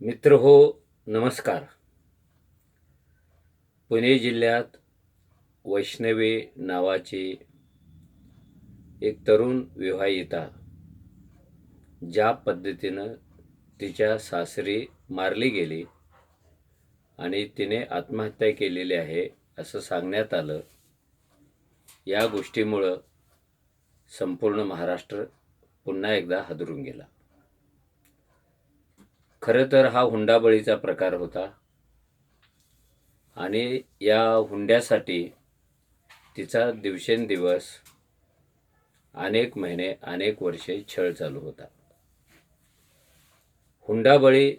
मित्र हो नमस्कार. पुणे जिल्ह्यात वैष्णवी नावाची एक तरुण विवाहिता ज्या पद्धतीनं तिच्या सासरी मारली गेली आणि तिने आत्महत्या केलेली आहे असं सांगण्यात आलं या गोष्टीमुळं संपूर्ण महाराष्ट्र पुन्हा एकदा हादरून गेला. खरं तर हा हुंडाबळीचा प्रकार होता. आणि या हुंड्यासाठी तिचा दिवसेंदिवस अनेक महिने अनेक वर्षे छळ चालू होता. हुंडाबळी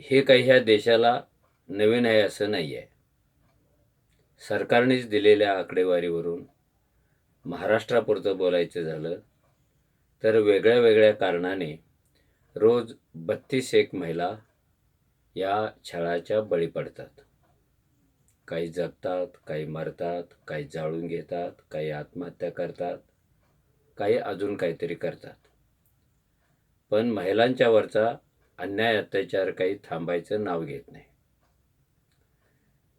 हे काही ह्या देशाला नवीन आहे असं नाही आहे सरकारनेच दिलेल्या आकडेवारीवरून महाराष्ट्रापुरतं बोलायचं झालं तर वेगळ्या वेगळ्या कारणाने रोज बत्तीस एक महिला या छळाच्या बळी पडतात. काही जगतात काही मरतात काही जाळून घेतात काही आत्महत्या करतात काही अजून काहीतरी करतात. पण महिलांच्यावरचा अन्याय अत्याचार काही थांबायचं नाव घेत नाही.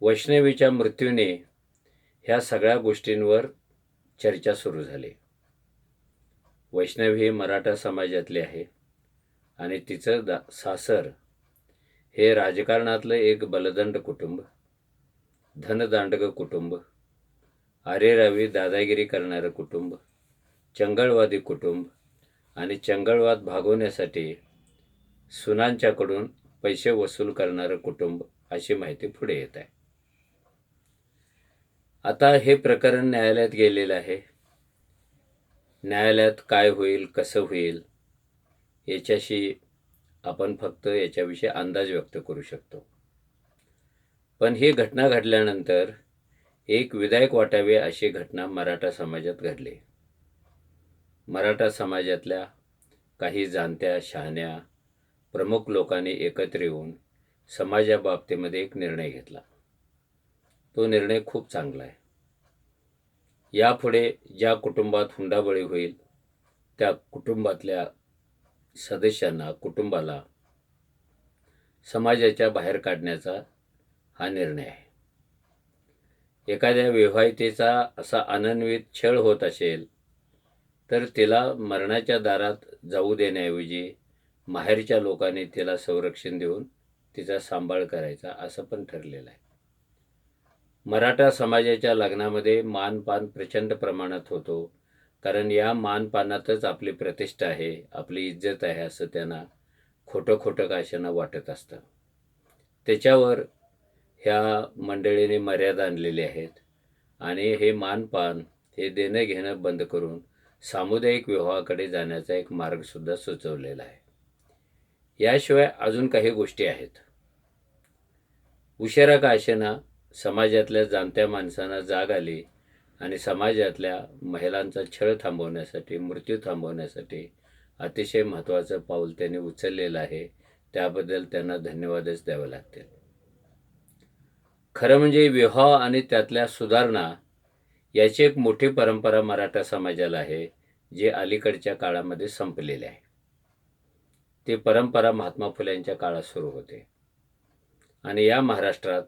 वैष्णवीच्या मृत्यूने ह्या सगळ्या गोष्टींवर चर्चा सुरू झाली. वैष्णवी ही मराठा समाजातली आहे. आणि तिचं दा सासर. हे राजकारणातलं एक बलदंड कुटुंब. धनदांडग कुटुंब. आरेरावी दादागिरी करणारं कुटुंब. चंगळवादी कुटुंब. आणि चंगळवाद भागवण्यासाठी सुनांच्याकडून पैसे वसूल करणारं कुटुंब अशी माहिती पुढे येत आहे. आता हे प्रकरण न्यायालयात गेलेलं आहे. न्यायालयात काय होईल कसं होईल याच्याशी आपण फक्त याच्याविषयी अंदाज व्यक्त करू शकतो. पण ही घटना घडल्यानंतर एक विधायक वाटावे अशी घटना मराठा समाजात घडली. मराठा समाजातल्या काही जाणत्या शहाण्या प्रमुख लोकांनी एकत्र येऊन समाजाबाबतीमध्ये एक निर्णय घेतला. तो निर्णय खूप चांगला आहे. यापुढे ज्या कुटुंबात हुंडाबळी होईल त्या कुटुंबातल्या सदस्यांना कुटुंबाला समाजाच्या बाहेर काढण्याचा हा निर्णय आहे. एखाद्या विवाहितेचा असा अनन्वित छळ होत असेल तर तिला मरणाच्या दारात जाऊ देण्याऐवजी माहेरच्या लोकांनी तिला संरक्षण देऊन तिचा सांभाळ करायचा असं पण ठरलेलं आहे. मराठा समाजाच्या लग्नामध्ये मानपान प्रचंड प्रमाणात होतो. कारण या मानपानातच आपली प्रतिष्ठा आहे आपली इज्जत आहे असं त्यांना खोटं खोटं काशांना वाटत असतं. त्याच्यावर ह्या मंडळीने मर्यादा आणलेली आहेत आणि हे मानपान हे देणं घेणं बंद करून सामुदायिक विवाहाकडे जाण्याचा एक मार्गसुद्धा सुचवलेला आहे. याशिवाय अजून काही गोष्टी आहेत. उशिरा का असेना समाजातल्या जाणत्या माणसांना जाग आली आणि समाजातल्या महिलांचा छळ थांबवण्यासाठी मृत्यू थांबवण्यासाठी अतिशय महत्त्वाचं पाऊल त्यांनी उचललेलं आहे. त्याबद्दल त्यांना धन्यवादच द्यावे लागतील. खरं म्हणजे विवाह आणि त्यातल्या सुधारणा याची एक मोठी परंपरा मराठा समाजाला आहे जे अलीकडच्या काळामध्ये संपलेले आहे. ती परंपरा महात्मा फुल्यांच्या काळात सुरू होते. आणि या महाराष्ट्रात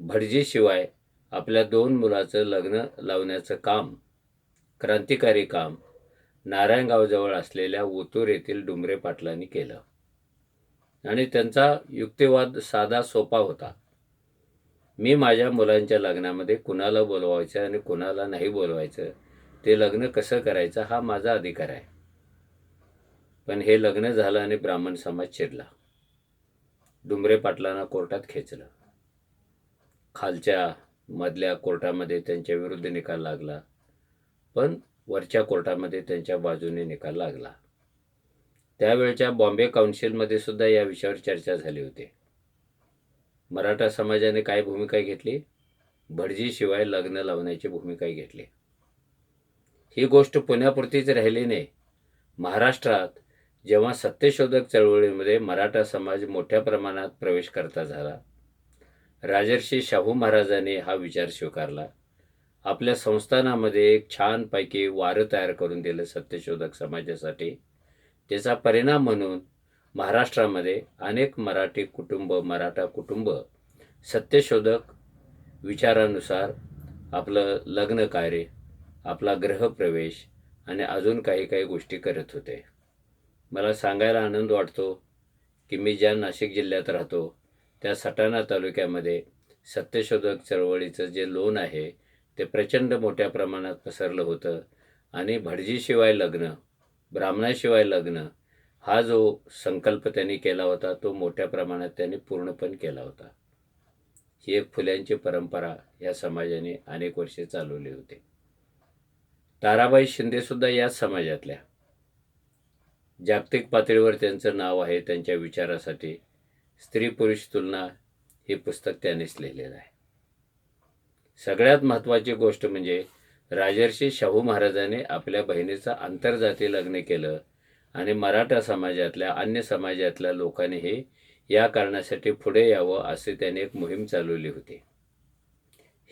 भटजीशिवाय आपल्या दोन मुलाचं लग्न लावण्याचं काम क्रांतिकारी काम नारायणगावजवळ असलेल्या ओतूर येथील डुमरे पाटलांनी केलं. आणि त्यांचा युक्तिवाद साधा सोपा होता. मी माझ्या मुलांच्या लग्नामध्ये कुणाला बोलवायचं आणि कुणाला नाही बोलवायचं ते लग्न कसं करायचं हा माझा अधिकार आहे. पण हे लग्न झालं आणि ब्राह्मण समाज चिरला डुमरे पाटलांना कोर्टात खेचलं. खालच्या मधल्या कोर्टामध्ये त्यांच्या विरुद्ध निकाल लागला. पण वरच्या कोर्टामध्ये त्यांच्या बाजूने निकाल लागला. त्यावेळच्या बॉम्बे काउन्सिलमध्ये सुद्धा या विषयावर चर्चा झाली होती. मराठा समाजाने काय भूमिका घेतली? भटजीशिवाय लग्न लावण्याची भूमिका घेतली. ही गोष्ट पुण्यापुरतीच राहिली नाही. महाराष्ट्रात जेव्हा सत्यशोधक चळवळीमध्ये मराठा समाज मोठ्या प्रमाणात प्रवेश करता झाला राजर्षी शाहू महाराजांनी हा विचार स्वीकारला. आपल्या संस्थानामध्ये एक छानपैकी वारं तयार करून दिलं सत्यशोधक समाजासाठी. त्याचा परिणाम म्हणून महाराष्ट्रामध्ये अनेक मराठी कुटुंब मराठा कुटुंब सत्यशोधक विचारानुसार आपलं लग्न कार्य आपला ग्रहप्रवेश आणि अजून काही काही गोष्टी करत होते. मला सांगायला आनंद वाटतो की मी ज्या नाशिक जिल्ह्यात राहतो त्या सटाणा तालुक्यामध्ये सत्यशोधक चळवळीचं जे लोन आहे ते प्रचंड मोठ्या प्रमाणात पसरलं होतं. आणि भटजीशिवाय लग्न ब्राह्मणाशिवाय लग्न हा जो संकल्प त्यांनी केला होता तो मोठ्या प्रमाणात त्यांनी पूर्ण पण केला होता. ही एक फुल्यांची परंपरा या समाजाने अनेक वर्षे चालवली होती. ताराबाई शिंदेसुद्धा याच समाजातल्या. जागतिक पातळीवर त्यांचं नाव आहे त्यांच्या विचारासाठी. स्त्री पुरुष तुलना हे पुस्तक त्यांनीच लिहिलेलं आहे. सगळ्यात महत्त्वाची गोष्ट म्हणजे राजर्षी शाहू महाराजांनी आपल्या बहिणीचं आंतरजाती लग्न केलं आणि मराठा समाजातल्या अन्य समाजातल्या लोकांनीही या कारणासाठी पुढे यावं असे त्याने एक मोहीम चालवली होती.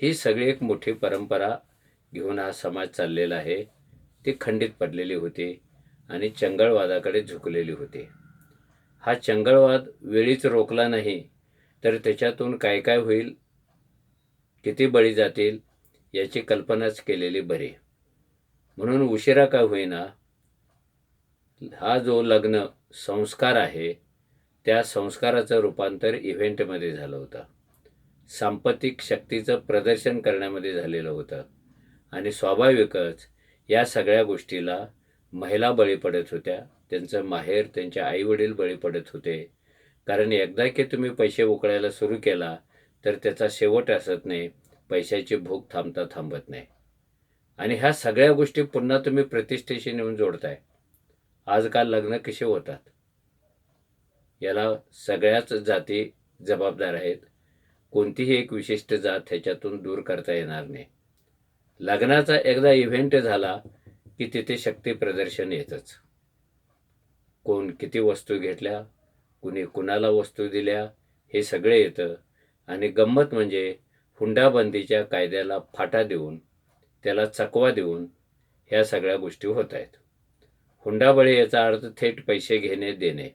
ही सगळी एक मोठी परंपरा घेऊन हा समाज चाललेला आहे. ती खंडित पडलेली होती आणि चंगळवादाकडे झुकलेली होती. हा चंगळवाद वेळीच रोखला नाही तर त्याच्यातून काय काय होईल? किती बळी जातील? याची कल्पनाच केलेली बरी. म्हणून उशिरा काय होईना हा जो लग्न संस्कार आहे त्या संस्काराचं रूपांतर इव्हेंटमध्ये झालं होतं. सांपत्तिक शक्तीचं प्रदर्शन करण्यामध्ये झालेलं होतं. आणि स्वाभाविकच या सगळ्या गोष्टीला महिला बळी पडत होत्या. त्यांचं माहेर त्यांचे आईवडील बळी पडत होते. कारण एकदा की तुम्ही पैसे उकळायला सुरू केला तर त्याचा शेवट असत नाही पैशाची भूक थांबता थांबत नाही. आणि ह्या सगळ्या गोष्टी पुन्हा तुम्ही प्रतिष्ठेशी नेऊन जोडताय. आजकाल लग्न कसे होतात? याला सगळ्याच जाती जबाबदार आहेत. कोणतीही एक विशिष्ट जात ह्याच्यातून दूर करता येणार नाही. लग्नाचा एकदा इव्हेंट झाला की तिथे शक्ती प्रदर्शन येतच. कोण किती वस्तू घेतल्या कुणी कुणाला वस्तू दिल्या हे सगळे येतं. आणि गंमत म्हणजे हुंडाबंदीच्या कायद्याला फाटा देऊन त्याला चकवा देऊन ह्या सगळ्या गोष्टी होत आहेत. हुंडाबळी याचा अर्थ थेट पैसे घेणे देणे.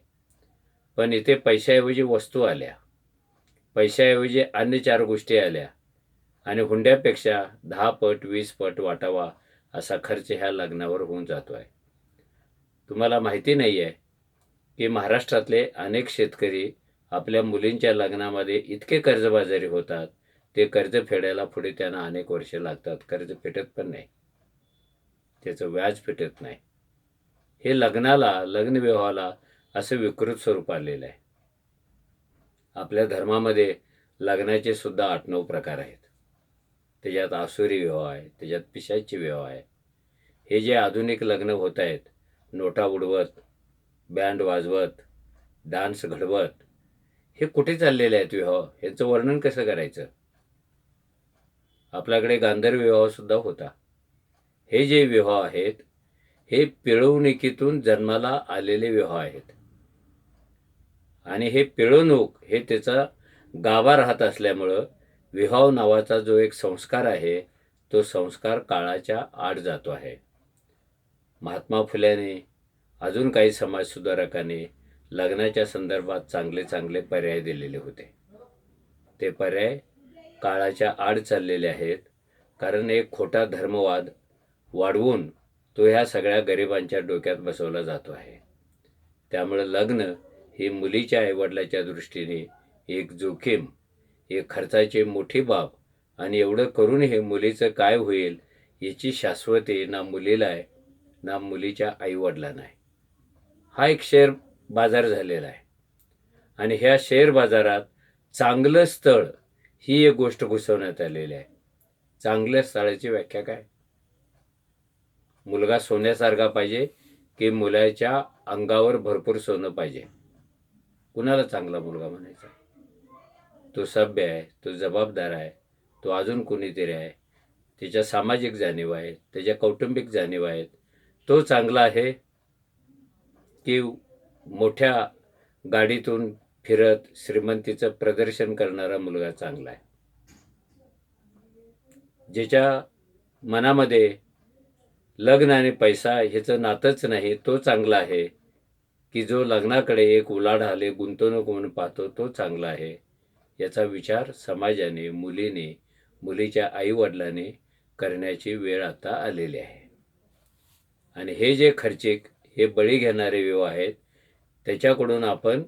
पण इथे पैशाऐवजी वस्तू आल्या. पैशाऐवजी अन्य चार गोष्टी आल्या. आणि हुंड्यापेक्षा दहा पट वीस पट वाटावा असा खर्च ह्या लग्नावर होऊन जातो आहे तुम्हाला माहिती नाही आहे की महाराष्ट्रातले अनेक शेतकरी आपल्या मुलींच्या लग्नामध्ये इतके कर्जबाजारी होतात. ते कर्ज फेडायला पुढे त्यांना अनेक वर्षे लागतात. कर्ज फेटत पण नाही. त्याचं व्याज फेटत नाही. हे लग्नाला लग्नविवाहाला असं विकृत स्वरूप आलेलं आहे. आपल्या धर्मामध्ये लग्नाचे सुद्धा आठ नऊ प्रकार आहेत. त्याच्यात आसुरी विवाह आहे त्याच्यात पिशाची विवाह आहे. हे जे आधुनिक लग्न होत आहेत नोटा उडवत बँड वाजवत डान्स घडवत. हे कुठे चाललेले आहेत विवाह? ह्याचं वर्णन कसं करायचं? आपल्याकडे गांधर्व विवाह सुद्धा होता. हे जे विवाह आहेत हे पिळवणुकीतून जन्माला आलेले विवाह आहेत. आणि हे पिळवणूक हे त्याचा गाभा राहत असल्यामुळं विवाह नावाचा जो एक संस्कार आहे तो संस्कार काळाच्या आड जातो आहे. महात्मा फुल्याने अजून काही समाजसुधारकांनी लग्नाच्या संदर्भात चांगले चांगले पर्याय दिलेले होते. ते पर्याय काळाच्या आड चाललेले आहेत. कारण एक खोटा धर्मवाद वाढवून तो ह्या सगळ्या गरिबांच्या डोक्यात बसवला जातो आहे. त्यामुळं लग्न ही मुलीच्या आईवडिलाच्या दृष्टीने एक जोखीम एक खर्चाची मोठी बाब आणि एवढं करून हे मुलीचं काय होईल याची शाश्वती ना मुलीला आहे ना मुलीच्या आईवडिलांना आहे हा एक शेअर बाजार झालेला आहे. आणि ह्या शेअर बाजारात चांगलं स्थळ ही एक गोष्ट घुसवण्यात आलेली आहे. चांगल्या स्थळाची व्याख्या काय? मुलगा सोन्यासारखा पाहिजे की मुलाच्या अंगावर भरपूर सोनं पाहिजे? कुणाला चांगला मुलगा म्हणायचा? तो सभ्य आहे तो जबाबदार आहे तो अजून कोणीतरी आहे. त्याच्या सामाजिक जाणीव आहेत त्याच्या कौटुंबिक जाणीव आहेत. तो चांगला आहे की मोठ्या गाडीतून फिरत श्रीमंतीचं प्रदर्शन करणारा मुलगा चांगला आहे. ज्याच्या मनामध्ये लग्न आणि पैसा ह्याचं नातंच नाही तो चांगला आहे. की जो लग्नाकडे एक उलाढाले गुंतवणूक म्हणून पाहतो तो चांगला आहे. याचा विचार समाजाने मुलीने मुलीच्या आईवडिलांनी करण्याची वेळ आता आलेली आहे. आणि हे जे खर्चिक हे बळी घेणारे विवाह आहेत. त्याच्याकडून आपण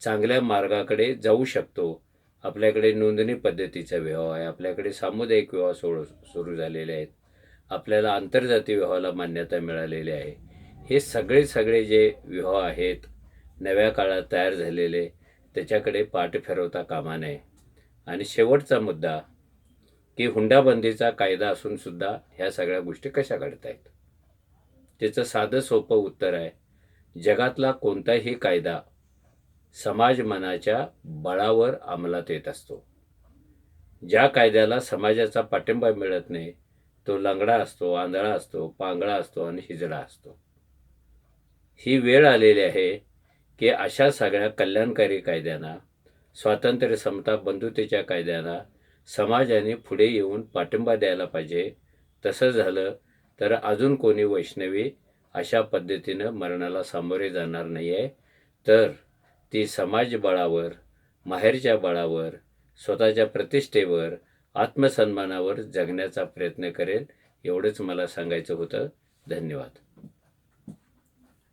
चांगल्या मार्गाकडे जाऊ शकतो. आपल्याकडे नोंदणी पद्धतीचा विवाह आहे. आपल्याकडे सामुदायिक विवाह सोड सुरू झालेले आहेत. आपल्याला आंतरजातीय विवाहाला मान्यता मिळालेली आहे. हे सगळे सगळे जे विवाह आहेत नव्या काळात तयार झालेले त्याच्याकडे पाठ फिरवता कामा नये. आणि शेवटचा मुद्दा की हुंडाबंदीचा कायदा असूनसुद्धा ह्या सगळ्या गोष्टी कशा घडत आहेत त्याचं साधं सोपं उत्तर आहे. जगातला कोणताही कायदा समाज मनाच्या बळावर अंमलात येत असतो. ज्या कायद्याला समाजाचा पाठिंबा मिळत नाही तो लंगडा असतो आंधळा असतो पांगळा असतो आणि हिजडा असतो. ही वेळ आलेली आहे की अशा सगळ्या कल्याणकारी कायद्यांना स्वातंत्र्य समता बंधुतेच्या कायद्यांना समाजाने पुढे येऊन पाठिंबा द्यायला पाहिजे. तसं झालं तर अजून कोणी वैष्णवी अशा पद्धतीनं मरणाला सामोरे जाणार नाही आहे तर ती समाज बळावर माहेरच्या बळावर स्वतःच्या प्रतिष्ठेवर आत्मसन्मानावर जगण्याचा प्रयत्न करेल एवढंच मला सांगायचं होतं. धन्यवाद.